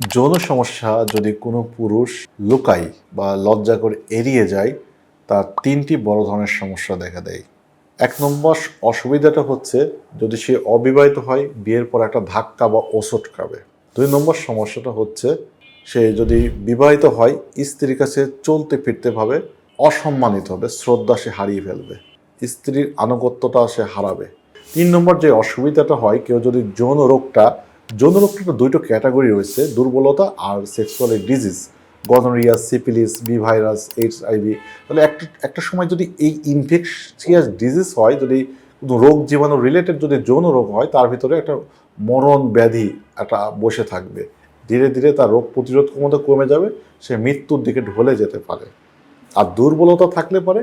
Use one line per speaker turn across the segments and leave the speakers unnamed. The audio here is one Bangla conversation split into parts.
যৌন সমস্যা যদি কোনো পুরুষ লুকায় বা লজ্জা করে এড়িয়ে যায়, তার তিনটি বড় ধরনের সমস্যা দেখা দেয়। এক নম্বর অসুবিধাটা হচ্ছে যদি সে অবিবাহিত হয়, বিয়ের পর একটা ধাক্কা বা ওষুধ খাবে। দুই নম্বর সমস্যাটা হচ্ছে সে যদি বিবাহিত হয়, স্ত্রীর কাছে চলতে ফিরতে ভাবে, অসম্মানিত হবে, শ্রদ্ধা সে হারিয়ে ফেলবে, স্ত্রীর আনুগত্যটা সে হারাবে। তিন নম্বর যে অসুবিধাটা হয়, কেউ যদি যৌন রোগটা যৌন রোগটা তো দুইটো ক্যাটাগরি রয়েছে, দুর্বলতা আর sexual disease gonorrhoea syphilis B virus AIDS HIV তাহলে একটা একটা সময় যদি এই ইনফেকশিয়াস ডিজিজ হয়, যদি রোগ জীবাণু রিলেটেড যদি যৌন রোগ হয়, তার ভিতরে একটা মরণ ব্যাধি একটা বসে থাকবে। ধীরে ধীরে তার রোগ প্রতিরোধ ক্ষমতা কমে যাবে, সে মৃত্যুর দিকে ঢলে যেতে পারে। আর দুর্বলতা থাকলে পরে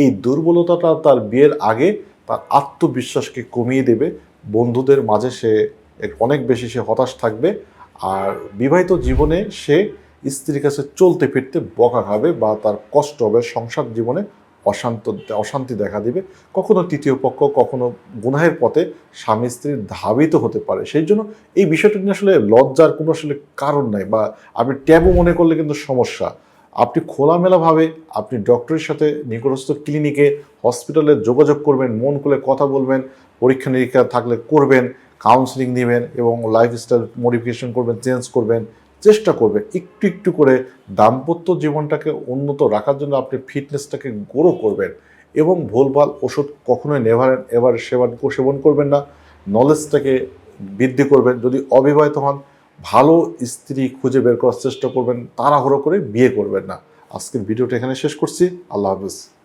এই দুর্বলতাটা তার বিয়ের আগে তার আত্মবিশ্বাসকে কমিয়ে দেবে, বন্ধুদের মাঝে সে অনেক বেশি সে হতাশ থাকবে আর বিবাহিত জীবনে সে স্ত্রীর কাছে চলতে ফিরতে বকা খাবে বা তার কষ্ট হবে, সংসার জীবনে অশান্ত, অশান্তি দেখা দিবে। কখনো তৃতীয় পক্ষ, কখনো গুনাহের পথে স্বামী স্ত্রীর ধাবিত হতে পারে। সেই জন্য এই বিষয়টা নিয়ে আসলে লজ্জার কোনো আসলে কারণ নাই বা আপনি ট্যাবও মনে করলে কিন্তু সমস্যা। আপনি খোলামেলাভাবে আপনি ডক্টরের সাথে নিকটস্থ ক্লিনিকে, হসপিটালে যোগাযোগ করবেন, মন খুলে কথা বলবেন পরীক্ষা নিরীক্ষা থাকলে করবেন কাউন্সিলিং নেবেন এবং লাইফস্টাইল মডিফিকেশন করবেন চেঞ্জ করবেন, চেষ্টা করবেন একটু একটু করে দাম্পত্য জীবনটাকে উন্নত রাখার জন্য আপনি ফিটনেসটাকে গ্রো করবেন এবং ভুলভাল ওষুধ কখনোই নেভার এবার সেবন সেবন করবেন না। নলেজটাকে বৃদ্ধি করবেন। যদি অবিবাহিত হন, ভালো স্ত্রী খুঁজে বের করার চেষ্টা করবেন, তাড়াহুড়ো করে বিয়ে করবেন না। আজকের ভিডিওটা এখানে শেষ করছি। আল্লাহ হাফিজ।